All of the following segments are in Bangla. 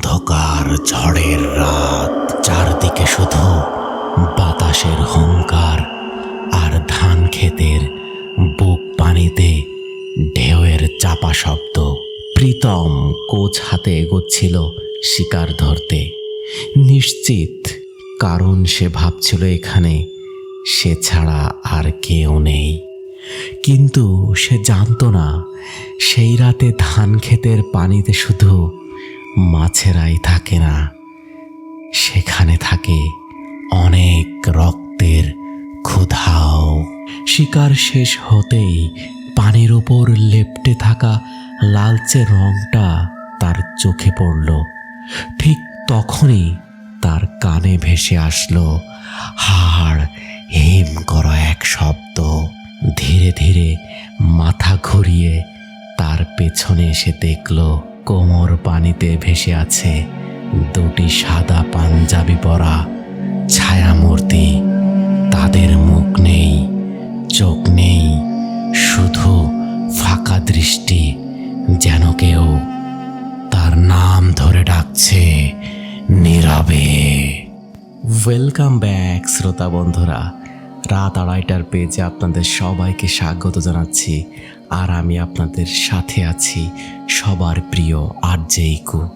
অন্ধকার ঝড়ের রাত, চারদিকে শুধু বাতাসের হুঙ্কার আর ধান ক্ষেতের বুক পানিতে ঢেউয়ের চাপা শব্দ। প্রীতম কোচ হাতে এগোচ্ছিল শিকার ধরতে। নিশ্চিত কারণ সে ভাবছিল এখানে সে ছাড়া আর কেউ নেই। কিন্তু সে জানতো না, সেই রাতে ধান ক্ষেতের পানিতে শুধু মাছেরাই থাকে না। সেখানে থাকে অনেক রক্তের ক্ষুধাও। শিকার শেষ হতেই পানির উপর লেপ্টে থাকা লালচে রংটা তার চোখে পড়ল। ঠিক তখনই তার কানে ভেসে আসলো হাড় হিম করা এক শব্দ। ধীরে ধীরে মাথা ঘুরিয়ে তার পেছনে এসে দেখল কোমর পানিতে ভেসে আছে দুটি সাদা পাঞ্জাবি পরা ছায়ামূর্তি। তাদের মুখ নেই, চোখ নেই, শুধু ফাঁকা দৃষ্টি, যেন কেউ তার নাম ধরে ডাকছে নীরবে। ওয়েলকাম ব্যাক শ্রোতা বন্ধুরা। রাত আড়াইটার পেজে আপনাদের সবাইকে স্বাগত জানাচ্ছি। আর আমি আপনাদের সাথে আছি সবার প্রিয় আর জেইকু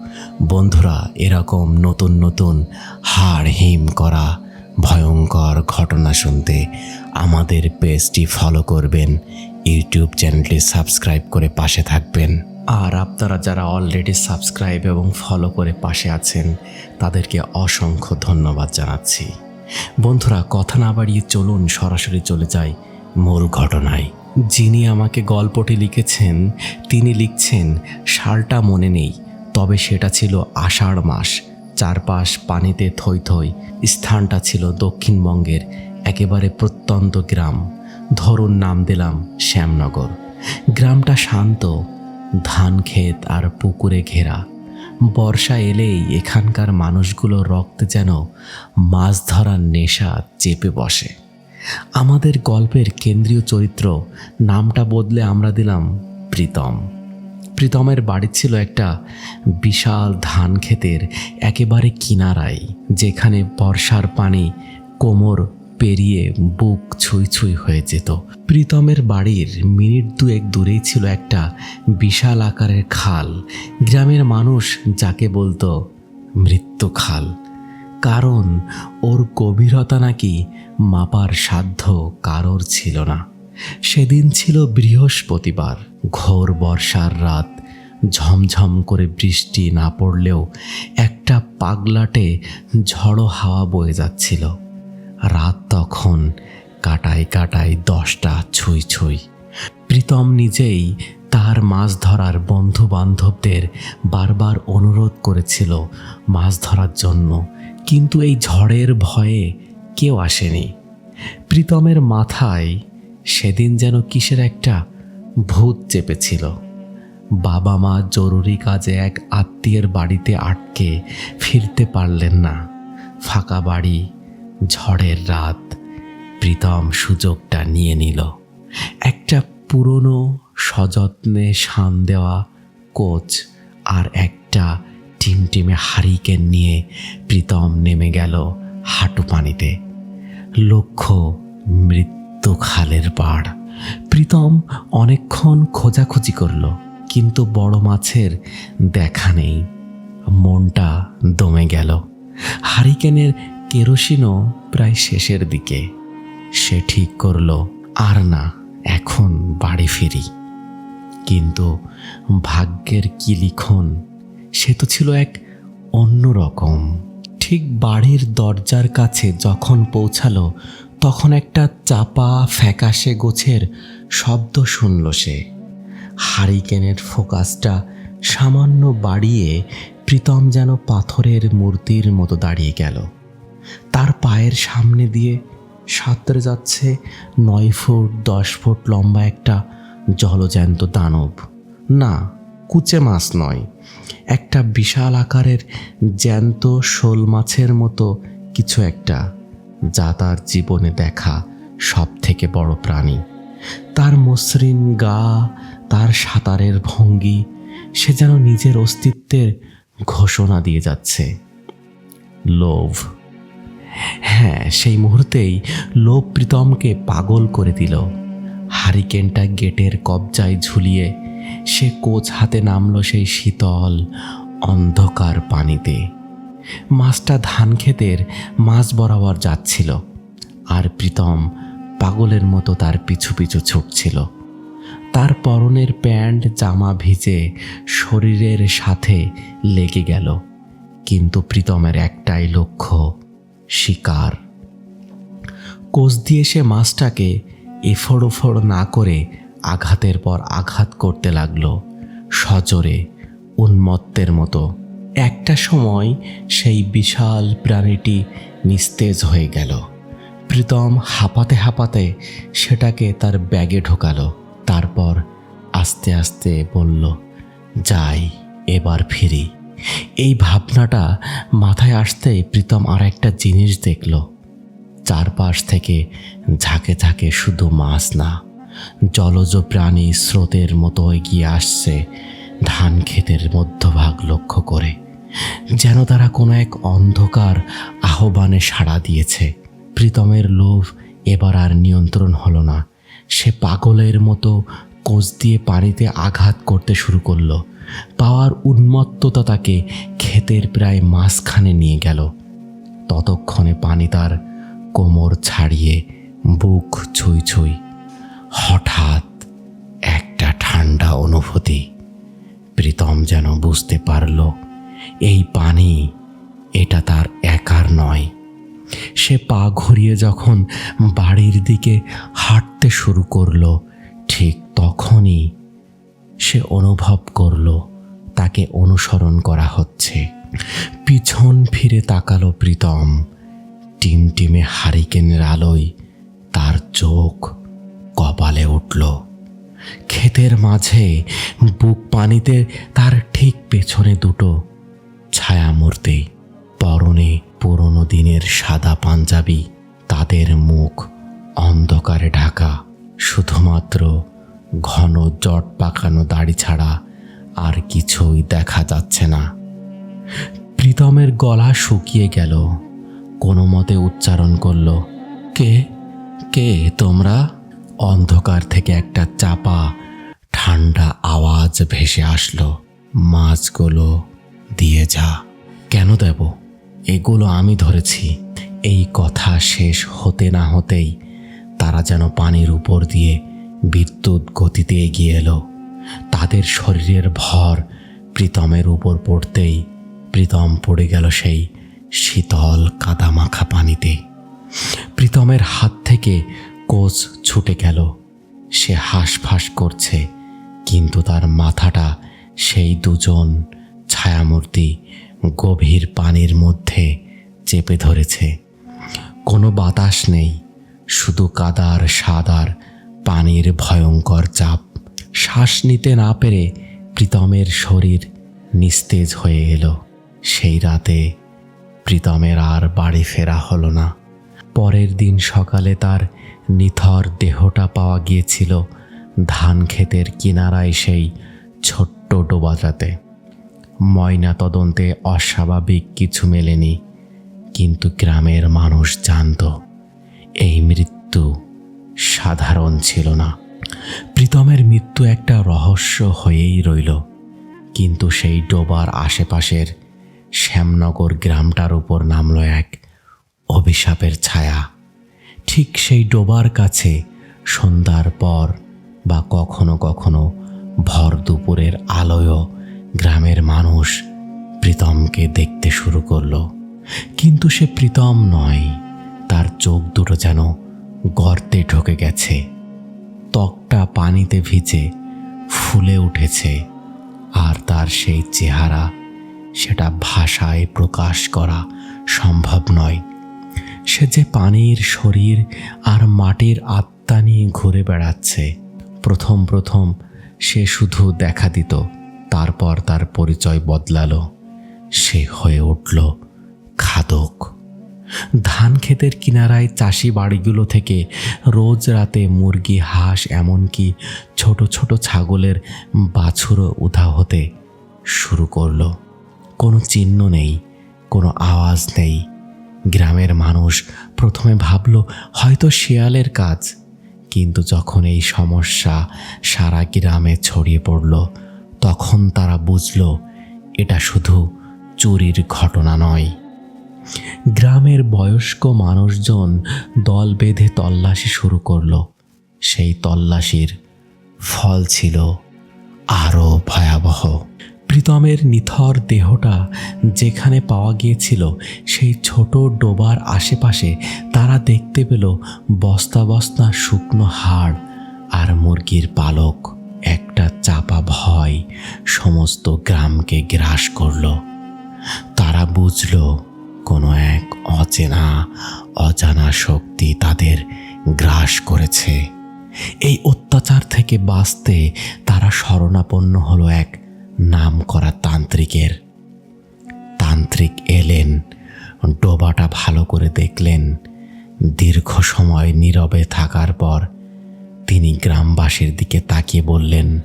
বন্ধুরা, এরকম নতুন নতুন হাড় হিম করা ভয়ঙ্কর ঘটনা শুনতে আমাদের পেজটি ফলো করবেন, ইউটিউব চ্যানেলটি সাবস্ক্রাইব করে পাশে থাকবেন। আর আপনারা যারা অলরেডি সাবস্ক্রাইব এবং ফলো করে পাশে আছেন, তাদেরকে অসংখ্য ধন্যবাদ জানাচ্ছি। বন্ধুরা, কথা না বাড়িয়ে চলুন, সরাসরি চলে যাই মূল ঘটনায়। যিনি আমাকে গল্পটি লিখেছেন, তিনি লিখছেন সালটা মনে নেই, তবে সেটা ছিল আষাঢ় মাস। চারপাশ পানিতে থই থই স্থানটা ছিল দক্ষিণবঙ্গের একেবারে প্রত্যন্ত গ্রাম। ধরুন নাম দিলাম শ্যামনগর। গ্রামটা শান্ত, ধান ক্ষেত আর পুকুরে ঘেরা। বর্ষা এলেই এখানকার মানুষগুলো রক্তে যেন মাছ ধরার নেশা চেপে বসে। আমাদের গল্পের কেন্দ্রীয় চরিত্র নামটা বদলে আমরা দিলাম প্রীতম। প্রীতমের বাড়ি ছিল একটা বিশাল ধান ক্ষেতের একেবারে কিনারায়, যেখানে বর্ষার পানি কোমর পেরিয়ে বুক ছুঁই ছুঁই হয়ে যেত। প্রীতমের বাড়ির মিনিট দুয়েক দূরেই ছিল একটা বিশাল আকারের খাল। গ্রামের মানুষ যাকে বলতো মৃত্যু খাল। কারণ ওর গভীরতা নাকি মাপার সাধ্য কারোর ছিল না। সেদিন ছিল বৃহস্পতিবার, ঘোর বর্ষার রাত। ঝমঝম করে বৃষ্টি না পড়লেও একটা পাগলাটে ঝড়ো হাওয়া বয়ে যাচ্ছিল। রাত তখন কাটায় কাটায় দশটা ছুঁই ছুঁই। প্রীতম নিজেই তার মাছ ধরার বন্ধু বান্ধবদের বারবার অনুরোধ করেছিল মাছ ধরার জন্য। কিন্তু এই ঝড়ের ভয়ে কেউ আসেনি। প্রীতমের মাথায় সেদিন যেন কিসের একটা ভূত চেপেছিল। বাবা মা জরুরি কাজে এক আত্মীয়ের বাড়িতে আটকে ফিরতে পারলেন না। ফাঁকা বাড়ি, ঝড়ের রাত, প্রীতম সুযোগটা নিয়ে নিল। একটা পুরনো, সযত্নে শান দেওয়া কোচ আর একটা টিমটিমে হারিকেন নিয়ে প্রীতম নেমে গেল হাঁটু পানিতে। লক্ষ্য মৃত্যু খালের পাড়। প্রীতম অনেকক্ষণ খোঁজাখুঁজি করল, কিন্তু বড় মাছের দেখা নেই। মনটা দমে গেল। হারিকেনের কেরোসিনও প্রায় শেষের দিকে। সে ঠিক করল, আর না, এখন বাড়ি ফিরি। কিন্তু ভাগ্যের কি লিখন সে তো ছিল এক অন্য রকম। ঠিক বাড়ির দরজার কাছে যখন পৌঁছালো, তখন একটা চাপা, ফ্যাকাশে গোছের শব্দ শুনল সে। হারিকেনের ফোকাসটা সামান্য বাড়িয়ে প্রীতম যেন পাথরের মূর্তির মতো দাঁড়িয়ে গেল। তার পায়ের সামনে দিয়ে সাঁতরে যাচ্ছে নয় ফুট, দশ ফুট লম্বা একটা জলজ্যান্ত দানব। না, কুচে মাছ নয় একটা বিশাল আকারের জ্যান্ত শোল মাছের মতো কিছু একটা, যা তার জীবনে দেখা সব থেকে বড় প্রাণী। তার মসৃণ গা, তার সাঁতারের ভঙ্গি, সে যেন নিজের অস্তিত্বের ঘোষণা দিয়ে যাচ্ছে। লোভ। হ্যাঁ সেই মুহূর্তেই লোভ প্রীতমকে পাগল করে দিল। হারিকেনটা গেটের কবজায় ঝুলিয়ে সে কোচ হাতে নামলো সেই শীতল অন্ধকার পানিতে। মাছটা ধান ক্ষেতের মাছ বরাবর যাচ্ছিল, আর প্রীতম পাগলের মতো তার পিছু পিছু ছুটছিল। তার পরনের প্যান্ট, জামা ভিজে শরীরের সাথে লেগে গেল, কিন্তু প্রীতমের একটাই লক্ষ্য, শিকার। কোচ দিয়ে সে মাছটাকে এফড় ওফড় না করে আঘাতের পর আঘাত করতে লাগল, সজোরে, উন্মত্তের মতো। একটা সময় সেই বিশাল প্রাণীটি নিস্তেজ হয়ে গেল। প্রীতম হাঁপাতে হাঁপাতে সেটাকে তার ব্যাগে ঢোকালো, তারপর আস্তে আস্তে বলল, যাই, এবার ফিরি। এই ভাবনাটা মাথায় আসতে প্রীতম আর একটা জিনিস দেখল। চারপাশ থেকে ঝাঁকে ঝাঁকে শুধু মাছ না জলজ প্রাণী স্রোতের মতো এগিয়ে আসছে, ধান ক্ষেতের মধ্যভাগ লক্ষ্য করে, যেন তারা কোনো এক অন্ধকার আহ্বানে সাড়া দিয়েছে। প্রীতমের লোভ এবার আর নিয়ন্ত্রণ হলো না। সে পাগলের মতো কোচ দিয়ে পানিতে আঘাত করতে শুরু করল। পাওয়ার উন্মত্ততা তাকে ক্ষেতের প্রায় মাঝখানে নিয়ে গেল। ততক্ষণে পানি তার কোমর ছাড়িয়ে বুক ছুঁই ছুঁই হঠাৎ একটা ঠান্ডা অনুভূতি। প্রীতম যেন বুঝতে পারল, এই পানি এটা তার একার নয়। সে পা ঘুরিয়ে যখন বাড়ির দিকে হাঁটতে শুরু করল, ঠিক তখনই সে অনুভব করল, তাকে অনুসরণ করা হচ্ছে। পিছন ফিরে তাকালো প্রীতম। টিমটিমে হারিকেনের আলোয় তার চোখ কপালে উঠল। ক্ষেতের মাঝে বুক পানিতে তার ঠিক পেছনে দুটো ছায়ামূর্তি, পরনে পুরনো দিনের সাদা পাঞ্জাবি, তাদের মুখ অন্ধকারে ঢাকা। শুধুমাত্র ঘন জট পাকানো দাড়ি ছাড়া আর কিছুই দেখা যাচ্ছে না। প্রীতমের গলা শুকিয়ে গেল, কোনো মতে উচ্চারণ করল, কে? কে তোমরা? অন্ধকার থেকে একটা চাপা, ঠান্ডা আওয়াজ ভেসে আসলো। মাছগুলো, দিয়ে যা। কেন দেব? এগুলো আমি ধরেছি। এই কথা শেষ হতে না হতেই তারা যেন পানির উপর দিয়ে বিদ্যুৎ গতিতে এগিয়ে এলো। তাদের শরীরের ভর প্রীতমের উপর পড়তেই প্রীতম পড়ে গেল সেই শীতল কাদামাখা পানিতে। প্রীতমের হাত থেকে কোচ ছুটে গেল। সে হাঁসফাঁস করছে, কিন্তু তার মাথাটা সেই দুজন ছায়ামূর্তি গভীর পানির মধ্যে চেপে ধরেছে। কোনো বাতাস নেই, শুধু কাদার সাদার পানির ভয়ঙ্কর চাপ। শ্বাস নিতে না পেরে প্রীতমের শরীর নিস্তেজ হয়ে এলো। সেই রাতে প্রীতমের আর বাড়ি ফেরা হলো না। পরের দিন সকালে তার নিথর দেহটা পাওয়া গিয়েছিল ধান ক্ষেতের কিনারায় সেই ছোট্ট ডোবাটাতে ময়না তদন্তে অস্বাভাবিক কিছু মেলেনি, কিন্তু গ্রামের মানুষ জানত, এই মৃত্যু সাধারণ ছিল না। প্রীতমের মৃত্যু একটা রহস্য হয়েই রইল, কিন্তু সেই ডোবার আশেপাশের শ্যামনগর গ্রামটার উপর নামল এক অভিশাপের ছায়া। ঠিক সেই ডোবার কাছে সন্ধ্যার পর বা কখনো কখনো ভর দুপুরের আলোয়ও গ্রামের মানুষ প্রীতমকে দেখতে শুরু করল। কিন্তু সে প্রীতম নয়, তার চোখ দুটো যেন গর্তে ঢুকে গেছে। ত্বকটা পানিতে ভিজে ফুলে উঠেছে আর তার সেই চেহারা সেটা ভাষায় প্রকাশ করা সম্ভব নয়। সে যে পানির শরীর আর মাটির আত্মা নিয়ে ঘুরে বেড়াচ্ছে, প্রথম প্রথম সে শুধু দেখা দিত, তারপর তার পরিচয় বদলালো, সে হয়ে উঠল খাদক। ধান ক্ষেতের কিনারায় চাষি বাড়িগুলো থেকে রোজ রাতে মুরগি, হাঁস, এমনকি ছোট ছোট ছাগলের বাছুরও উধা হতে শুরু করল। কোনো চিহ্ন নেই, কোনো আওয়াজ নেই গ্রামের মানুষ প্রথমে ভাবল, হয়তো শেয়ালের কাজ। কিন্তু যখন এই সমস্যা সারা গ্রামে ছড়িয়ে পড়ল, তখন তারা বুঝল, এটা শুধু চুরির ঘটনা নয়। গ্রামের বয়স্ক মানুষজন দল বেঁধে তল্লাশি শুরু করল। সেই তল্লাশির ফল ছিল আরও ভয়াবহ। প্রীতমের নিথর দেহটা যেখানে পাওয়া গিয়েছিল, সেই ছোট ডোবার আশেপাশে তারা দেখতে পেল বস্তা বস্তা শুকনো হাড় আর মুরগির পালক। একটা চাপা ভয় সমস্ত গ্রামকে গ্রাস করল। তারা বুঝল, কোনো এক অচেনা, অজানা শক্তি তাদের গ্রাস করেছে। এই অত্যাচার থেকে বাঁচতে তারা শরণাপন্ন হলো এক নাম করা তান্ত্রিকের। তান্ত্রিক এলেন, ডোবাটা ভালো করে দেখলেন। দীর্ঘ সময় নীরবে থাকার পর তিনি গ্রামবাসীর দিকে তাকিয়ে বললেন,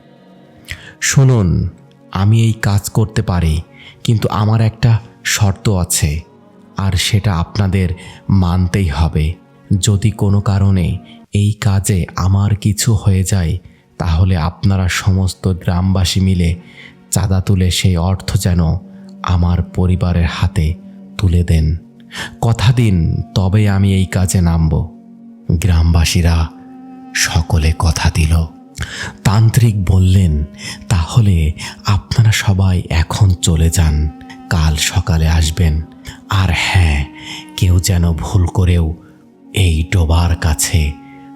শুনুন, আমি এই কাজ করতে পারি, কিন্তু আমার একটা শর্ত আছে, আর সেটা আপনাদের মানতেই হবে। যদি কোনো কারণে এই কাজে আমার কিছু হয়ে যায়, তাহলে আপনারা সমস্ত গ্রামবাসী মিলে চাঁদা তুলে সেই অর্থ যেন আমার পরিবারের হাতে তুলে দেন। কথা দিন, তবে আমি এই কাজে নামব। গ্রামবাসীরা সকলে কথা দিল। তান্ত্রিক বললেন, তাহলে আপনারা সবাই এখন চলে যান, কাল সকালে আসবেন। আর হ্যাঁ কেউ যেন ভুল করেও এই ডোবার কাছে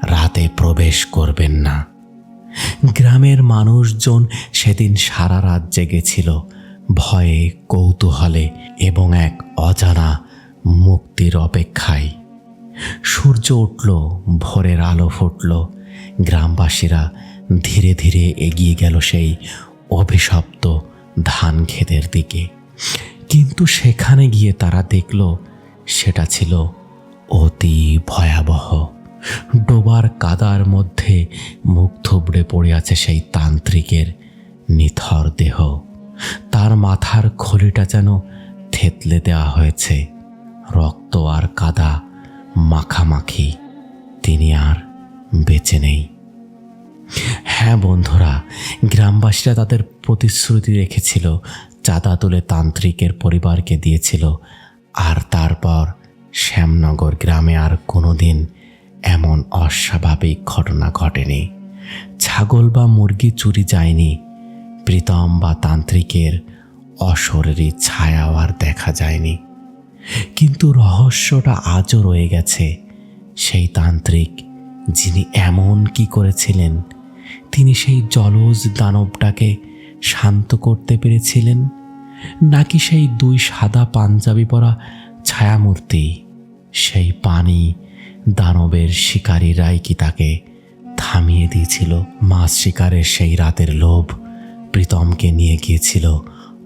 রাতে প্রবেশ করবেন না। গ্রামের মানুষজন সেদিন সারা রাত জেগেছিল, ভয়ে কৌতূহলে এবং এক অজানা মুক্তির অপেক্ষায়। সূর্য উঠল, ভোরের আলো ফুটল, গ্রামবাসীরা ধীরে ধীরে এগিয়ে গেল সেই অভিশপ্ত ধান ক্ষেতের দিকে। কিন্তু সেখানে গিয়ে তারা দেখল, সেটা ছিল অতি ভয়াবহ ডোবার কাদার মধ্যে মুখ থুবড়ে পড়ে আছে সেই তান্ত্রিকের নিথর দেহ। তার মাথার খলিটা যেন থেতলে দেওয়া হয়েছে। রক্ত আর কাদা মাখামাখি, তিনি আর বেঁচে নেই। হ্যাঁ বন্ধুরা, গ্রামবাসীরা তাদের প্রতিশ্রুতি রেখেছিল, চাঁদা তুলে তান্ত্রিকের পরিবারকে দিয়েছিল, আর তারপর শ্যামনগর গ্রামে আর কোনোদিন এমন অস্বাভাবিক ঘটনা ঘটেনি। ছাগল বা মুরগি চুরি যায়নি। প্রীতম বা তান্ত্রিকের অশরীরী ছায়াও আর দেখা যায়নি। কিন্তু রহস্যটা আজও রয়ে গেছে। সেই তান্ত্রিক যিনি এমন কি করেছিলেন, তিনি সেই জলজ দানবটাকে শান্ত করতে পেরেছিলেন, নাকি সেই দুই সাদা পাঞ্জাবি পরা ছায়ামূর্তি, সেই পানি দানবের শিকারীরাই কি তাকে থামিয়ে দিয়েছিল? মাছ শিকারের সেই রাতের লোভ প্রীতমকে নিয়ে গিয়েছিল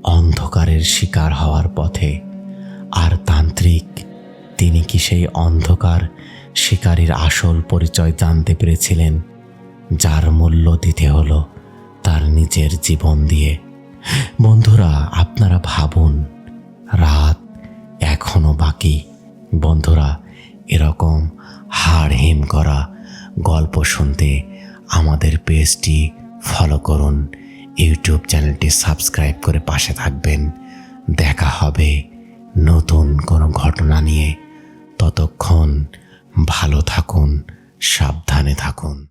অন্ধকারের শিকার হওয়ার পথে। আর তান্ত্রিক, তিনি কি সেই অন্ধকার শিকারীর আসল পরিচয় জানতে পেরেছিলেন, যার মূল্য দিতে হলো তার নিজের জীবন দিয়ে? বন্ধুরা, আপনারা ভাবুন, রাত এখনও বাকি। বন্ধুরা এরকম হাড় হিম করা গল্প শুনতে আমাদের পেজটি ফলো করুন। ইউটিউব চ্যানেলটি সাবস্ক্রাইব করে পাশে থাকবেন। দেখা হবে নতুন কোনো ঘটনা নিয়ে। ততক্ষণ ভালো থাকুন, সাবধানে থাকুন।